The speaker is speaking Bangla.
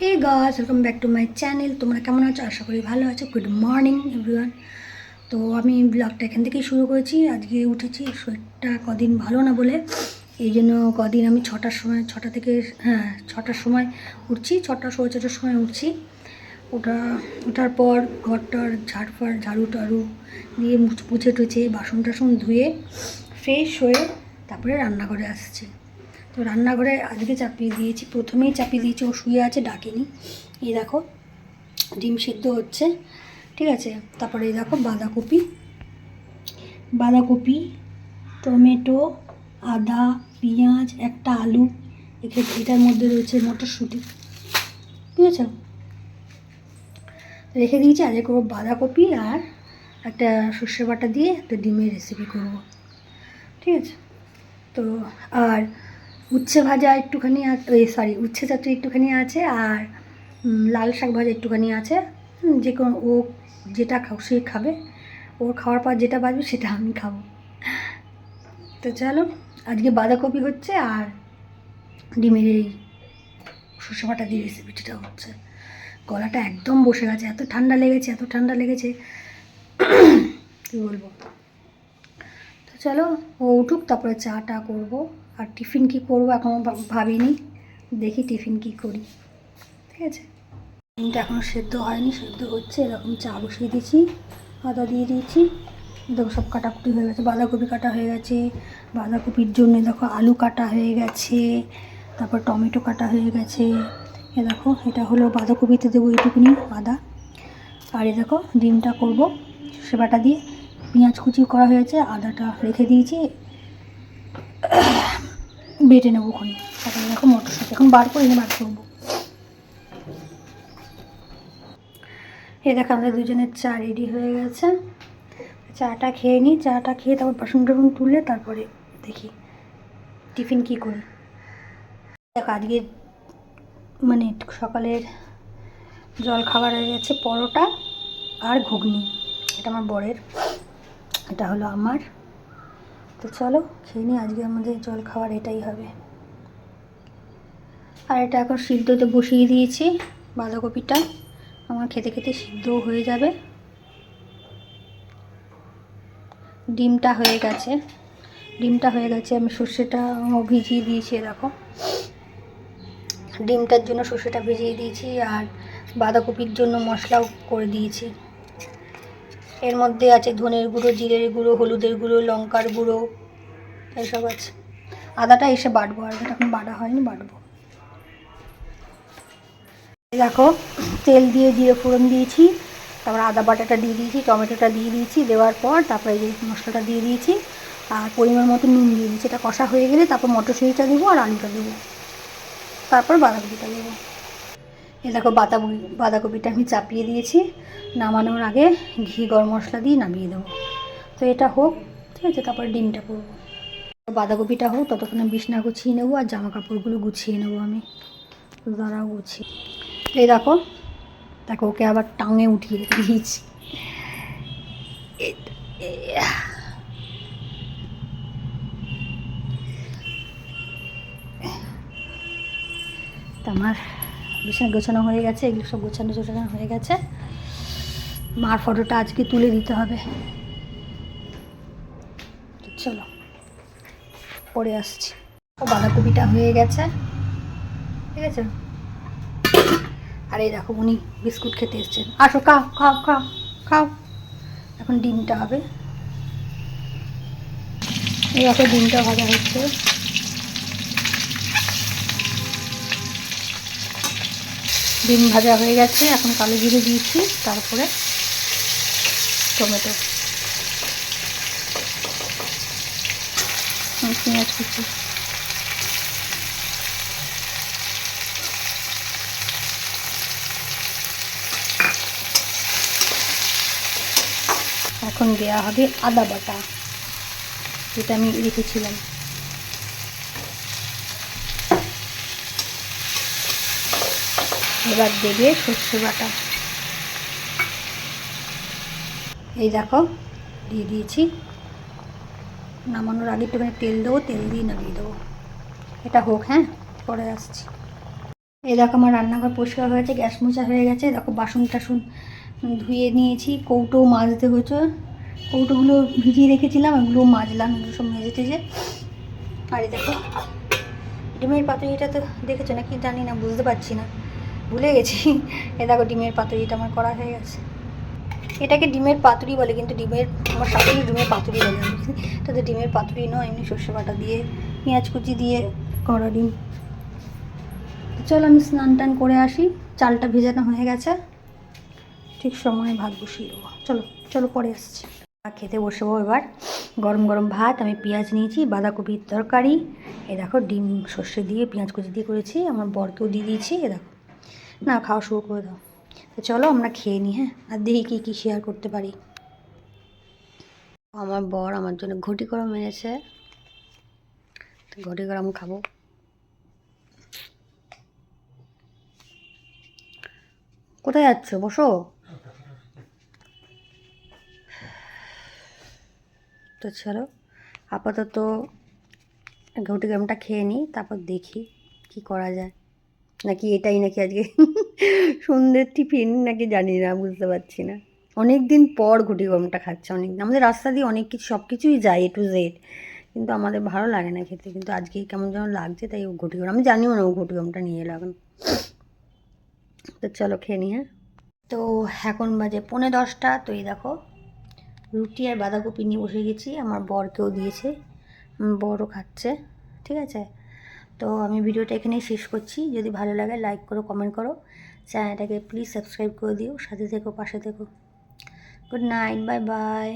Hey guys welcome back to my channel তোমরা কেমন আছো? আশা করি ভালো আছো। গুড মর্নিং এভরিওয়ান তো আমি ব্লগটা এখান থেকেই শুরু করেছি। আজকে উঠেছি শরীরটা কদিন ভালো না বলে। এই জন্য কদিন আমি ছটার সময়, ছটা থেকে হ্যাঁ ছটার সময় উঠছি। ছটা সোয়া ছটার সময় উঠছি। ওটা, ওঠার পর ঘরটার ঝাড়ফাড় ঝাড়ু টাড়ু দিয়ে মুছ- টুছে বাসন টাসন ধুয়ে ফ্রেশ হয়ে তারপরে রান্নাঘরে আসছি। তো রান্নাঘরে আজকে চাপিয়ে দিয়েছি। প্রথমেই চাপিয়ে দিয়েছি, ও শুয়ে আছে, ডাকিনি। এই দেখো, ডিম সিদ্ধ হচ্ছে, ঠিক আছে? তারপরে এই দেখো, বাঁধাকপি। বাঁধাকপি, টমেটো, আদা, পেঁয়াজ, একটা আলু এটার মধ্যে রয়েছে মটরশুঁটি ঠিক আছে রেখে দিয়েছি আজকে করব বাঁধাকপি আর একটা সর্ষে বাটা দিয়ে একটা ডিমের রেসিপি করব, ঠিক আছে? তো আর উচ্ছে ভাজা একটুখানি ওই সরি উচ্ছে চাটু একটুখানি আছে আর লাল শাক ভাজা একটুখানি আছে। যে কোনো, ও যেটা খাও, সে খাবে। ওর খাওয়ার পর যেটা বাজবে সেটা আমি খাব। তো চলো, আজকে বাঁধাকপি হচ্ছে আর ডিমের এই বাটা দিয়ে রেসিপিটা হচ্ছে। গলাটা একদম বসে গেছে, এত ঠান্ডা লেগেছে, এত ঠান্ডা লেগেছে। কী বলব? তো চলো, ও উঠুক, তারপরে চাটা করব। আর টিফিন কি করব এখনও ভাবিনি। দেখি টিফিন কি করি। ঠিক আছে? ডিমটা এখনও সেদ্ধ হয়নি, সেদ্ধ হচ্ছে, এরকম চা বসিয়ে দিয়েছি, আদা দিয়ে দিয়েছি। দেখো সব কাটাকুটি হয়ে গেছে, বাঁধাকপি কাটা হয়ে গেছে, বাঁধাকপির জন্য দেখো আলু কাটা হয়ে গেছে, তারপর টমেটো কাটা হয়ে গেছে। এ দেখো, এটা হলো বাঁধাকপিতে দেবো এইটুকুনি আদা। আর এ দেখো, ডিমটা করব সেবাটা দিয়ে পেঁয়াজ কুচি করা হয়েছে, আদাটা রেখে দিয়েছি। বেটে নেব ওখানে। তারপরে দেখো মটরশুঁটি এখন বার করে বার করব। এই দেখো আমাদের দুজনের চা রেডি হয়ে গেছে। চাটা খেয়ে নিই। চাটা খেয়ে তারপর বাসন টাসন তুলে তারপরে দেখি টিফিন কি করি। দেখো, আজকে মানে সকালের জল খাবার হয়ে গেছে, পরোটা আর ঘুগনি। এটা আমার বরের। এটা হলো আমার তো চলো, খেয়ে নিই আজকে আমাদের জল খাওয়ার এটাই হবে। আর এটা এখন সিদ্ধতে বসিয়ে দিয়েছি, বাঁধাকপিটা। আমার খেতে খেতে সিদ্ধ হয়ে যাবে। ডিমটা হয়ে গেছে। ডিমটা হয়ে গেছে, আমি সর্ষেটা ভিজিয়ে দিয়েছি দেখো। ডিমটার জন্য সর্ষেটা ভিজিয়ে দিয়েছি আর বাঁধাকপির জন্য মশলাও করে দিয়েছি। এর মধ্যে আছে ধনের গুঁড়ো, জিরের গুঁড়ো, হলুদের গুঁড়ো, লঙ্কার গুঁড়ো এসব আছে। আদাটা এসে বাটবো, আর এখন বাটা হয়নি, বাটবো। দেখো, তেল দিয়ে জিরে ফোড়ন দিয়েছি, তারপর আদা বাটাটা দিয়ে দিয়েছি, টমেটোটা দিয়ে দিয়েছি, দেওয়ার পর তারপরে এই যে মশলাটা দিয়ে দিয়েছি, আর পরিমাণ মতো নুন দিয়ে দিয়েছি। এটা কষা হয়ে গেলে তারপর মটরশুঁড়িটা দেবো আর আলুটা দেবো। তারপর বাঁধাকপিটা দেবো। এই দেখো বাঁধাকপি, বাঁধাকপিটা আমি চাপিয়ে দিয়েছি। নামানোর আগে ঘি, গরম মশলা দিয়ে নামিয়ে দেবো। তো এটা হোক, ঠিক আছে, তারপর ডিমটা করব। বাঁধাকপিটা হোক, ততক্ষণে বিছনা গুছিয়ে নেব আর জামা কাপড়গুলো গুছিয়ে নেব আমি। দাঁড়াও, গুছিয়ে। এই দেখো দেখো, ওকে আবার টাঙে উঠিয়ে দিয়েছি। এই- এই- তা আমার বিছানা গোছানো হয়ে গেছে, এগুলো সব গোছানো গোছানো হয়ে গেছে। মার ফটোটা আজকে তুলে দিতে হবে। চলো, পরে আসছি। ও বাঁধাকপিটা হয়ে গেছে। ঠিক আছে? আর এই দেখো, উনি বিস্কুট খেতে এসছেন। আসো, খাও খাও খাও খাও। এখন ডিমটা হবে। এই দেখো, ডিমটা ভাজা হচ্ছে। ডিম ভাজা হয়ে গেছে, এখন কালো জিরে দিয়েছি, তারপরে টমেটো। পেঁয়াজ কুচি। এখন দেওয়া হবে আদা বাটা, যেটা আমি রেখেছিলাম। এবার দেবে সর্ষে বাটা। এই দেখো, দিয়ে দিয়েছি। নামানোর আগে একটুখানি তেল দেবো, তেল দিয়ে নামিয়ে দেবো। এটা হোক হ্যাঁ পরে আসছি। এই দেখো আমার রান্নাঘর পরিষ্কার হয়েছে গ্যাস মোছা হয়ে গেছে। দেখো বাসন টাসন ধুয়ে নিয়েছি, কৌটো মাজতে হয়েছে। কৌটোগুলো ভিজিয়ে রেখেছিলাম, এগুলো মাজলাম, এগুলো সব মেজে টেজে আর দেখো, ডিমের পাতুরিটা তো দেখেছ নাকি? জানি না, বুঝতে পারছি না। ভুলে গেছি। এ দেখো ডিমের পাতুরিটা আমার করা হয়ে গেছে। এটাকে ডিমের পাতুরি বলে, কিন্তু ডিমের, আমার শাশুড়ি ডিমের পাতুরি বলে। এটা তো ডিমের পাতুরি নয়, এমনি সর্ষে বাটা দিয়ে, পেঁয়াজ কুচি দিয়ে করা ডিম। চলো আমি স্নান টান করে আসি। চালটা ভেজানো হয়ে গেছে। ঠিক সময়ে ভাত বসিয়ে দেবো। চলো চলো পরে আসছি। খেতে বসবো এবার গরম গরম ভাত, আমি পেঁয়াজ নিয়েছি, বাঁধাকপির তরকারি। এ দেখো ডিম সর্ষে দিয়ে, পেঁয়াজ কুচি দিয়ে করেছি, আমার বরকেও দিয়ে দিয়েছি, এ দেখো। না, খাওয়া শুরু করে দাও। তো চলো আমরা খেয়ে নিই হ্যাঁ? আর দেখি কী কী শেয়ার করতে পারি। আমার বর আমার জন্য ঘটি গরম এনেছে। ঘটি গরম খাব। কোথায় যাচ্ছ? বসো। তো চলো, আপাতত ঘটি গরমটা খেয়ে নিই তারপর দেখি কি করা যায়। নাকি এটাই নাকি আজকে সন্ধ্যের টিফিন নাকি জানি না, বুঝতে পারছি না। অনেক দিন পর ঘটি গরমটা খাচ্ছে, অনেক আমাদের রাস্তা দিয়ে অনেক কিছু সব কিছুই যায় এ টু জেড কিন্তু আমাদের ভালো লাগে না খেতে, কিন্তু আজকে কেমন যেন লাগছে তাই ও ঘটি আমি জানিও না ও ঘটি গরমটা নিয়ে এলো এখন। তো চলো খেয়ে নিয়ে হ্যাঁ? তো এখন বাজে পৌনে দশটা, তো এই দেখো, রুটি আর বাঁধাকপি নিয়ে বসে গেছি, আমার বরকেও দিয়েছে বরও খাচ্ছে, ঠিক আছে? তো আমি ভিডিওটা এখানেই শেষ করছি। যদি ভালো লাগে লাইক করো কমেন্ট করো। চ্যানেলটাকে প্লিজ সাবস্ক্রাইব করে দিও। সাথে থেকো, পাশে থেকো। Good night bye bye